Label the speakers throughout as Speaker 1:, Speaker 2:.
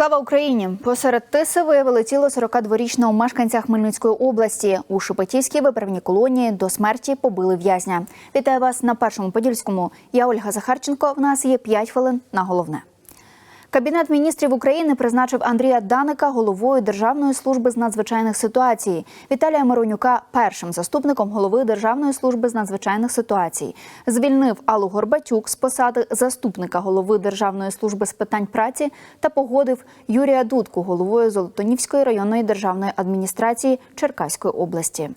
Speaker 1: Слава Україні! Посеред тиси виявили тіло 42-річного мешканця Хмельницької області. У Шепетівській виправній колонії до смерті побили в'язня. Вітаю вас на першому подільському. Я Ольга Захарченко. В нас є 5 хвилин на головне. Кабінет міністрів України призначив Андрія Даника головою Державної служби з надзвичайних ситуацій. Віталія Миронюка першим заступником голови Державної служби з надзвичайних ситуацій. Звільнив Аллу Горбатюк з посади заступника голови Державної служби з питань праці та погодив Юрія Дудку головою Золотонівської районної державної адміністрації Черкаської області.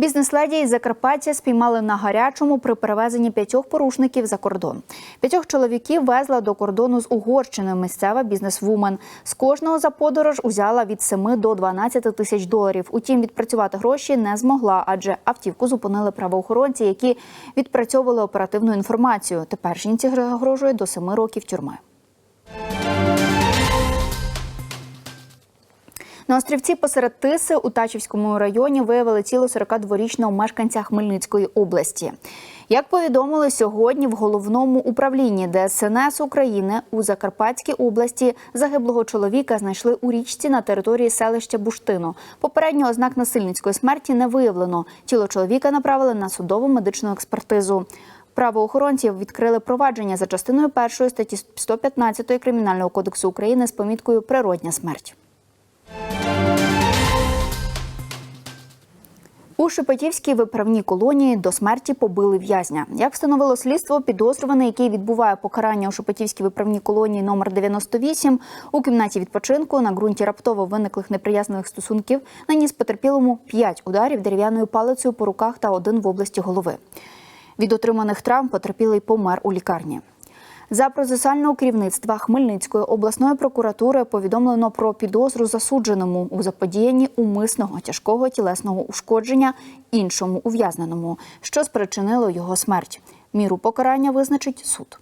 Speaker 1: Бізнес-леді із Закарпаття спіймали на гарячому при перевезенні п'ятьох порушників за кордон. П'ятьох чоловіків везла до кордону з Угорщиною місцева бізнес-вумен. З кожного за подорож узяла від 7 до 12 тисяч доларів. Утім, відпрацювати гроші не змогла, адже автівку зупинили правоохоронці, які відпрацьовували оперативну інформацію. Тепер жінці загрожує до 7 років тюрми. На острівці посеред Тиси у Тачівському районі виявили тіло 42-річного мешканця Хмельницької області. Як повідомили сьогодні в головному управлінні ДСНС України у Закарпатській області загиблого чоловіка знайшли у річці на території селища Буштино. Попередньо ознак насильницької смерті не виявлено. Тіло чоловіка направили на судову медичну експертизу. Правоохоронці відкрили провадження за частиною першої статті 115 Кримінального кодексу України з поміткою Природня смерть. У Шепетівській виправній колонії до смерті побили в'язня. Як встановило слідство, підозрюваний, який відбуває покарання у Шепетівській виправній колонії номер 98 у кімнаті відпочинку на ґрунті раптово виниклих неприязних стосунків, наніс потерпілому 5 ударів дерев'яною палицею по руках та один в області голови. Від отриманих травм потерпілий помер у лікарні. За процесуального керівництва Хмельницької обласної прокуратури повідомлено про підозру засудженому у заподіянні умисного тяжкого тілесного ушкодження іншому ув'язненому, що спричинило його смерть. Міру покарання визначить суд.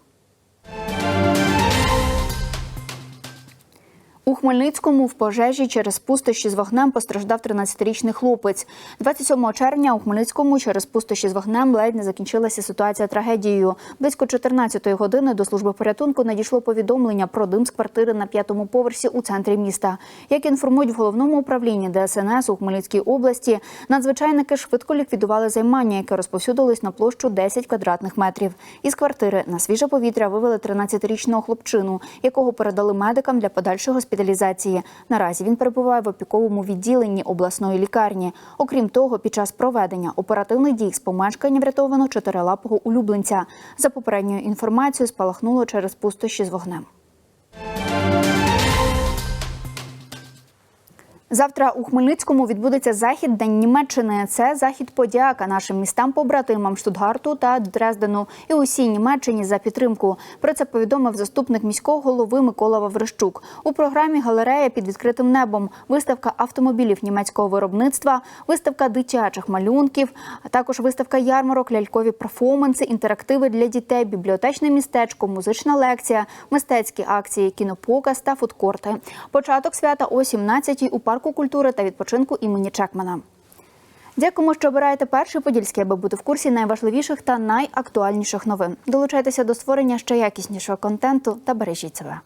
Speaker 1: Хмельницькому в пожежі через пустощі з вогнем постраждав 13-річний хлопець. 27 червня у Хмельницькому через пустощі з вогнем ледь не закінчилася ситуація трагедією. Близько 14-ї години до служби порятунку надійшло повідомлення про дим з квартири на п'ятому поверсі у центрі міста. Як інформують в головному управлінні ДСНС у Хмельницькій області, надзвичайники швидко ліквідували займання, яке розповсюдилось на площу 10 квадратних метрів. Із квартири на свіже повітря вивели 13-річного хлопчину, якого передали медикам для подальшого госпіталізації. Наразі він перебуває в опіковому відділенні обласної лікарні. Окрім того, під час проведення оперативних дій з помешкання врятовано чотирилапого улюбленця. За попередньою інформацією, спалахнуло через пустощі з вогнем. Завтра у Хмельницькому відбудеться захід День Німеччини. Це захід подяка нашим містам-побратимам Штутгарту та Дрездену і усій Німеччині за підтримку. Про це повідомив заступник міського голови Микола Ваврищук. У програмі галерея під відкритим небом, виставка автомобілів німецького виробництва, виставка дитячих малюнків, а також виставка ярмарок, лялькові перформанси, інтерактиви для дітей, бібліотечне містечко, музична лекція, мистецькі акції, кінопоказ та фудкорти. Початок свята о 17-й у парку культури та відпочинку імені Чекмана. Дякуємо, що обираєте перший подільський, аби бути в курсі найважливіших та найактуальніших новин. Долучайтеся до створення ще якіснішого контенту та бережіть себе.